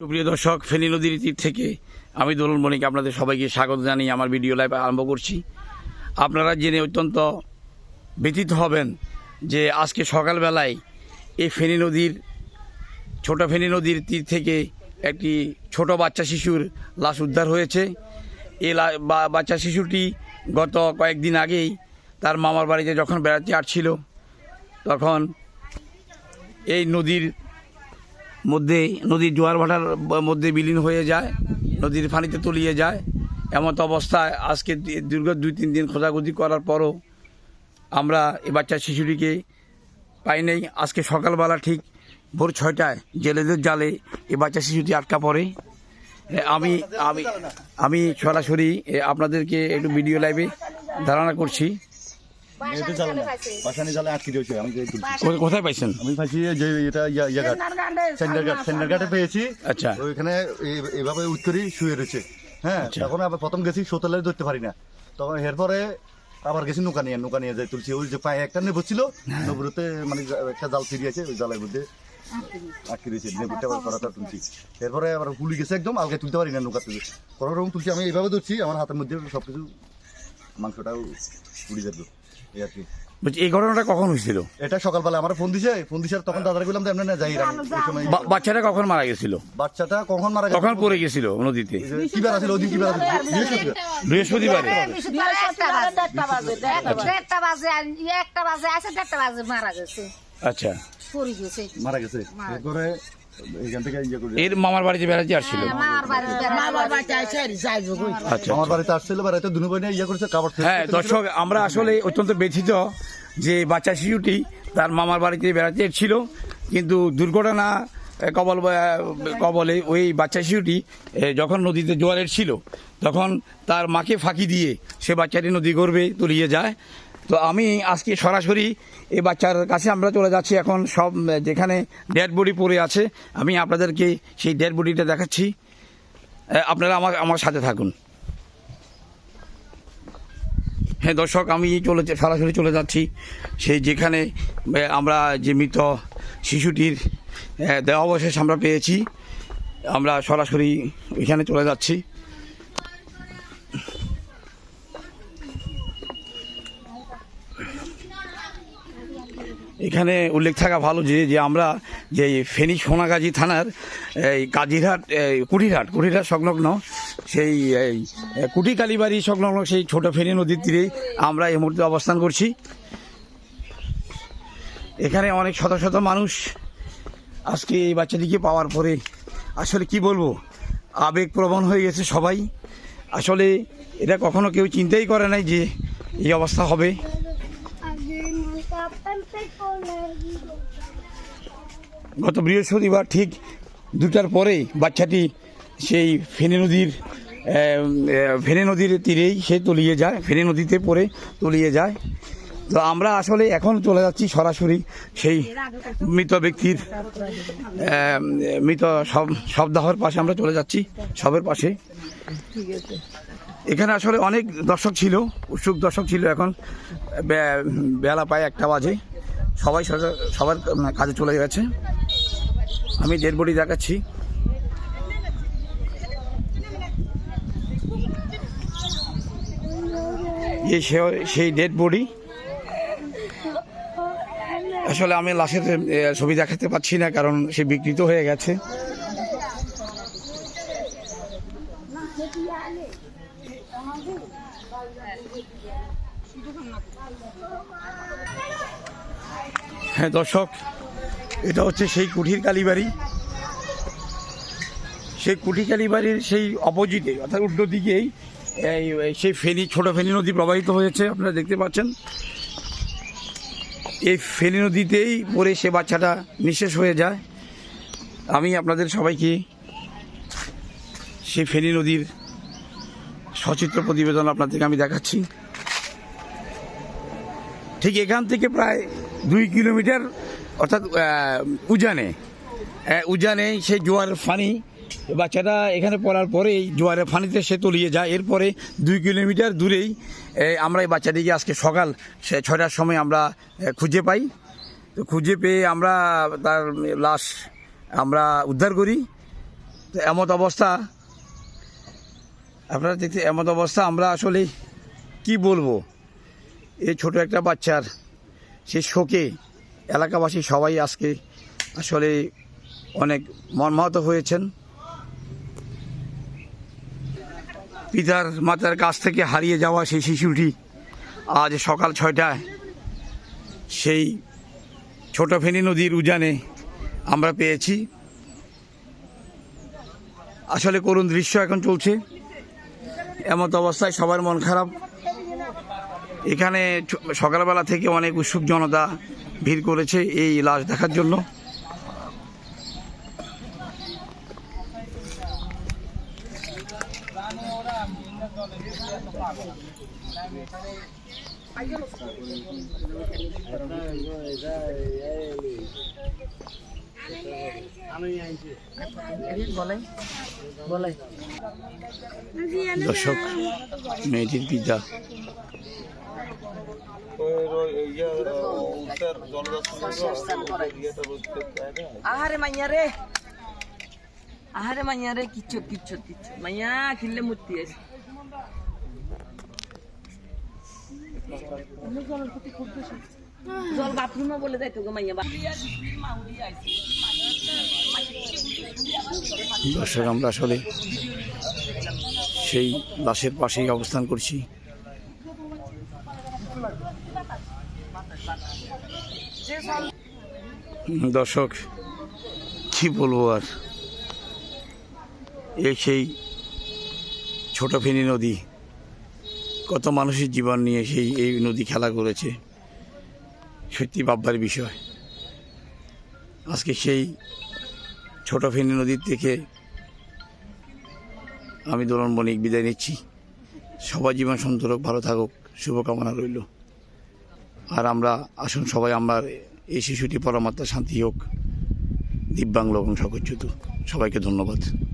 সুপ্রিয় দর্শক, ফেনী নদীর তীর থেকে আমি দোলন মণিক আপনাদের সবাইকে স্বাগত জানিয়ে আমার ভিডিও লাইভ আরম্ভ করছি। আপনারা জেনে অত্যন্ত ব্যথিত হবেন যে আজকে সকালবেলায় এই ফেনী নদীর, ছোট ফেনী নদীর তীর থেকে একটি ছোট বাচ্চা শিশুর লাশ উদ্ধার হয়েছে। এই বাচ্চা শিশুটি গত কয়েকদিন আগেই তার মামার বাড়িতে যখন বেড়াতে আসছিল, তখন এই নদীর মধ্যে নদীর জোয়ার ভাটার মধ্যে বিলীন হয়ে যায়, নদীর পানিতে তলিয়ে যায়। এমত অবস্থায় আজকে দীর্ঘ দুই, তিন দিন খোঁজাখুঁজি করার পরও আমরা এ বাচ্চা শিশুটিকে পাই নাই। আজকে সকালবেলা ঠিক ভোর ছয়টায় জেলেদের জালে এ বাচ্চা শিশুটি আটকা পড়ে। আমি আমি আমি সরাসরি আপনাদেরকে একটু ভিডিও লাইভে ধারণা করছি। কোথায় পাইছেন? আমি পাইছি যে এটা ইয়া ইয়া ঘাট সেন্টার ঘাট সেন্টার ঘাটে পেয়েছি। আচ্ছা। ওইখানে এইভাবে শুয়ে রয়েছে। হ্যাঁ আচ্ছা। তখন আবার প্রথম গেছি সোতালে ধরতে পারি না। তখন এরপরে আবার গেছি নৌকা নিয়ে নৌকা নিয়ে যাই তুলছি। ওই যে পায়ে একটা নেবু ছিল হ্যাঁ। মানে একটা জাল ফিরিয়েছে ওই জালের মধ্যে আটকে দিয়েছে। নেবুটা আবার করাটা তুলছি। এরপরে আবার হুলি গেছে একদম আলগে তুলতে পারি না নৌকা থেকে কোনো রকম তুলছি আমি এইভাবে ধরছি আমার হাতের মধ্যে সবকিছু মাংসটাও উড়ে যাবে এই আর কি। বলছি এই ঘটনাটা কখন হয়েছিল? এটা সকালবেলা আমার ফোন দিছে ফোন দিছে তখন দাদারে বললাম এমনি না যাই বাচ্চাটা কখন মারা গেছিল? বাচ্চাটা কখন মারা কখন পড়ে গেছিল নদীতে? কি বার আছিল ওদিন কি বার আছিল? বৃহস্পতিবার। বৃহস্পতিবারে। দেড়টা বাজে একটা বাজে আছে দেড়টা বাজে মারা গেছে। আচ্ছা। পড়ে গেছে। মারা গেছে। এরপরে এখান থেকে ইয়ে করে এর মামার বাড়িতে বেড়াতে আসছিল। মামার আচ্ছা আমার বাড়িতে আসছিল বাড়িতে দুনু বই ইয়ে করেছে কাবার হ্যাঁ দর্শক আমরা আসলে অত্যন্ত ব্যথিত যে বাচ্চা শিশুটি তার মামার বাড়িতে বেড়াতে ছিল কিন্তু দুর্ঘটনা কবল কবলে ওই বাচ্চা শিশুটি যখন নদীতে জোয়ারের ছিল তখন তার মাকে ফাঁকি দিয়ে সে বাচ্চাটি নদী গর্বে তলিয়ে যায়। তো আমি আজকে সরাসরি এই বাচ্চার কাছে আমরা চলে যাচ্ছি এখন সব যেখানে ডেড বডি পড়ে আছে। আমি আপনাদেরকে সেই ডেড বডিটা দেখাচ্ছি। আপনারা আমার আমার সাথে থাকুন। হ্যাঁ দর্শক, আমি চলে সরাসরি চলে যাচ্ছি। সেই যেখানে আমরা যে মৃত শিশুটির দেহাবশেষ আমরা পেয়েছি। আমরা সরাসরি ওইখানে চলে যাচ্ছি। এখানে উল্লেখ থাকা ভালো যে যে আমরা যে ফেনী সোনাগাজী থানার এই কাজিরহাট, এই কুঠিরহাট কুঠিরহাট সংলগ্ন সেই, এই কুটি কালীবাড়ি সংলগ্ন সেই ছোট ফেনী নদীর তীরে আমরা এই মুহূর্তে অবস্থান করছি। এখানে অনেক শত শত মানুষ আজকে এই বাচ্চাটিকে পাওয়ার পরে আসলে কি বলব? আবেগপ্রবণ হয়ে গেছে সবাই। আসলে এটা কখনো কেউ চিন্তাই করে নাই যে এই অবস্থা হবে। গত বৃহস্পতিবার ঠিক দুটার পরেই বাচ্চাটি সেই ফেনে নদীর আহ, নদীর তীরেই সে তলিয়ে যায় ফেনে নদীতে পড়ে তলিয়ে যায়। তো আমরা আসলে এখন চলে যাচ্ছি সরাসরি সেই মৃত ব্যক্তির মৃত সব শবদাহর পাশে আমরা চলে যাচ্ছি সবের পাশে। এখানে আসলে অনেক দর্শক ছিল উৎসুক দর্শক ছিল এখন বেলা পায় একটা বাজে। সবাই সবার কাজে চলে গেছে। আমি ডেড বডি দেখাচ্ছি। এই সেই ডেড বডি আসলে আমি লাশের ছবি দেখাতে পাচ্ছি না, কারণ সে বিকৃত হয়ে গেছে। হ্যাঁ দর্শক, এটা হচ্ছে সেই কুঠির কালীবাড়ি। সেই কুঠি কালীবাড়ির সেই অপোজিটে, অর্থাৎ উল্টো দিকেই সেই ফেনী, ছোট ফেনী নদী প্রবাহিত হয়েছে, আপনারা দেখতে পাচ্ছেন। এই ফেনী নদীতেই পরে সে বাচ্চাটা নিঃশেষ হয়ে যায়। আমি আপনাদের সবাইকে সেই ফেনী নদীর সচিত্র প্রতিবেদন আপনাদেরকে আমি দেখাচ্ছি। ঠিক এখান থেকে প্রায় দুই কিলোমিটার অর্থাৎ উজানে। আহ, উজানে সেই জোয়ার ফানি। বাচ্চাটা এখানে পড়ার পরেই জোয়ারের ফানিতে সে তলিয়ে যায়। এরপরে দুই কিলোমিটার দূরেই আমরা এই বাচ্চাটিকে আজকে সকাল সে ছয়টার সময় আমরা খুঁজে পাই। তো খুঁজে পেয়ে আমরা তার লাশ আমরা উদ্ধার করি। তো এমত অবস্থা। আপনারা দেখতে এমত অবস্থা আমরা আসলে কি বলব? এই ছোট একটা বাচ্চার, সে শোকে এলাকাবাসী সবাই আজকে আসলে অনেক মর্মাহত হয়েছেন। পিতার মাতার কাছ থেকে হারিয়ে যাওয়া সেই শিশুটি আজ সকাল ছয়টায় সেই ছোট ফেনী নদীর উজানে আমরা পেয়েছি। আসলে করুণ দৃশ্য এখন চলছে। এমত অবস্থায় সবার মন খারাপ। এখানে সকালবেলা থেকে অনেক উৎসুক জনতা ভিড় করেছে এই লাশ দেখার জন্য। দর্শক মেয়েটির পিতা আহারে মাইয়া রে। আহারে মাইয়া রে কিচ্ছু কিচ্ছু কিচ্ছু। মাইয়া খিললে মূর্তি আছে। জল বাথরুমে বলে যাইতো গো মাইয়া দর্শক আমরা আসলে সেই লাশের পাশেই অবস্থান করছি। দর্শক, কি বলব আর? এই সেই ছোট ফেনী নদী, কত মানুষের জীবন নিয়ে সেই এই নদী খেলা করেছে, সত্যি ভাববার বিষয়। আজকে সেই ছোট ফেনী নদীর থেকে আমি দোলন বণিক বিদায় নিচ্ছি। সবার জীবন সুন্দর হোক, ভালো থাকুক, শুভকামনা রইল। আর আমরা, আসুন সবাই আমার এই শিশুটি, পরমাত্মা, শান্তি হোক, দিব্যাঙ্গ এবং সকচ্যুত সবাইকে ধন্যবাদ।